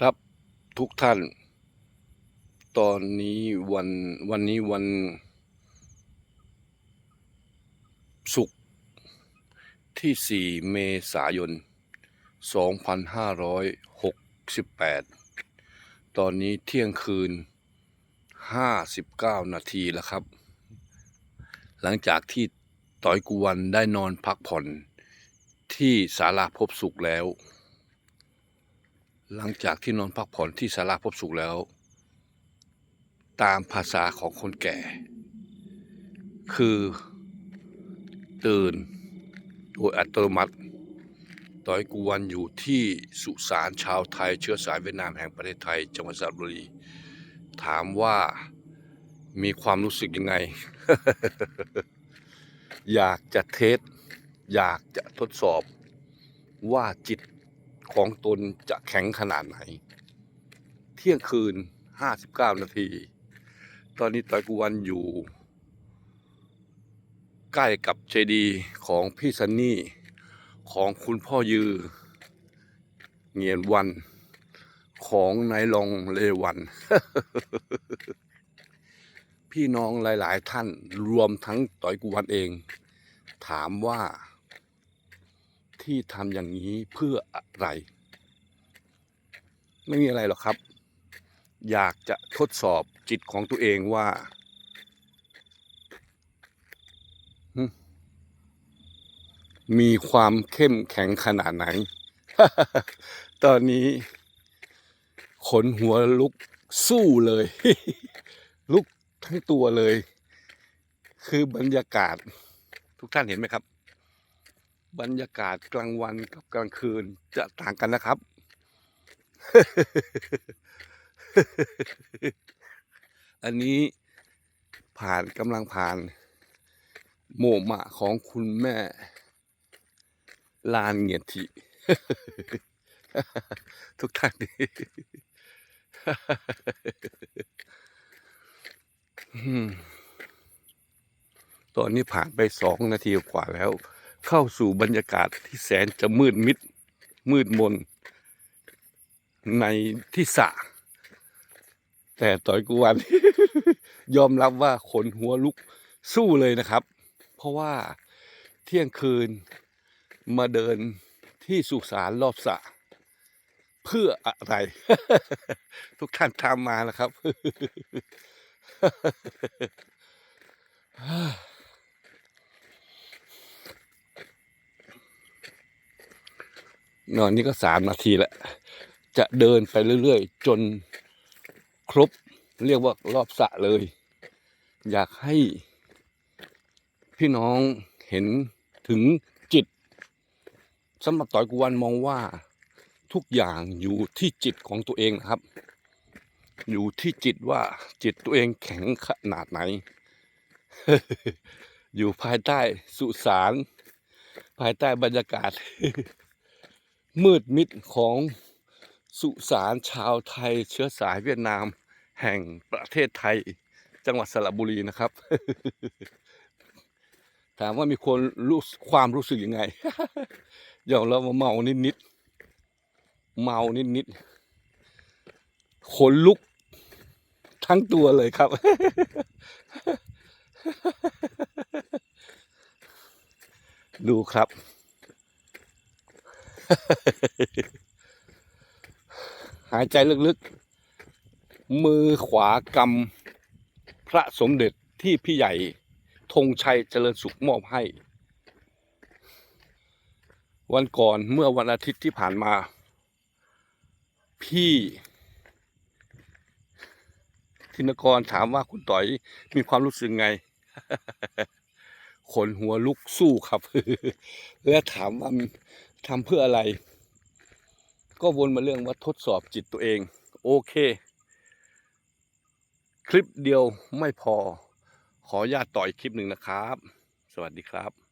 ครับทุกท่าน ตอนนี้วันวันนี้วันศุกร์ที่ 4 เมษายน 2568 ตอนนี้เที่ยงคืน 59 นาทีแล้วครับ หลังจากที่ต้อยกุวันได้นอนพักผ่อนที่ศาลาพบสุขแล้ว หลังจากที่นอนพักผ่อนที่ศาลาพบสุขแล้ว ตามภาษาของคนแก่ คือ ตื่นโดยอัตโนมัติต่อยกุวันอยู่ที่สุสานชาวไทย เชื้อสายเวียดนามแห่งประเทศไทย จังหวัดสระบุรี ถามว่ามีความรู้สึกยังไง อยากจะเทส อยากจะทดสอบว่าจิต ของตนจะแข็งขนาดไหน เที่ยงคืน59นาที ตอนนี้ต่อยกุวันอยู่ ใกล้กับเจดีของพี่ซันนี่ของคุณพ่อยือเงียนวันของนายลองเลวัน พี่น้องหลาย ๆ ท่านรวมทั้งต่อยกุวันเอง ถามว่า ที่ทำอย่างนี้เพื่ออะไร ไม่มีอะไรหรอกครับ อยากจะทดสอบจิตของตัวเองว่ามีความเข้มแข็งขนาดไหน ตอนนี้ ขนหัวลุกสู้เลย ลุกทั้งตัวเลย คือบรรยากาศ ทุกท่านเห็นไหมครับ บรรยากาศกลางวันกับกลางคืนจะต่างกันนะครับ อันนี้ผ่านกำลังผ่านโมหมะของคุณแม่ ลานเงียทีทุกท่านอืมตอนนี้ผ่านไปสองนาทีกว่าแล้ว เข้าสู่บรรยากาศที่แสนจะมืดมิด มืดมน ในที่สะ แต่ต่อยกุวัน ยอมรับว่าขนหัวลุกสู้เลยนะครับ เพราะว่าเที่ยงคืนมาเดินที่สุสานรอบสะ เพื่ออะไร ทุกท่านตามมาแล้วครับ นอนนี่ก็สามนาทีแล้วจะเดินไปเรื่อยๆ จนครบเรียกว่ารอบสะเลย อยากให้พี่น้องเห็นถึงจิตสำหรับต่อยกุวันมองว่าทุกอย่างอยู่ที่จิตของตัวเองนะครับ อยู่ที่จิตว่าจิตตัวเองแข็งขนาดไหน อยู่ภายใต้สุสานภายใต้บรรยากาศ มืดมิดของสุสานชาวไทย เชื้อสายเวียดนามแห่งประเทศไทย จังหวัดสระบุรีนะครับ ถามว่ามีคนรู้ความรู้สึกยังไงยอมรับว่าเมานิดนิดๆเมานิดนิดๆขนลุกทั้งตัวเลยครับ ดูครับ หายใจลึกๆ มือขวากำพระสมเด็จที่พี่ใหญ่ธงชัยเจริญสุขมอบให้ วันก่อนเมื่อวันอาทิตย์ที่ผ่านมา พี่ธินกรถามว่าคุณต่อยมีความรู้สึกไง ขนหัวลุกสู้ครับ และถามว่า ทำเพื่ออะไร ก็วนมาเรื่องว่าทดสอบจิตตัวเอง โอเค คลิปเดียวไม่พอ ขออนุญาตต่ออีกคลิปหนึ่งนะครับ สวัสดีครับ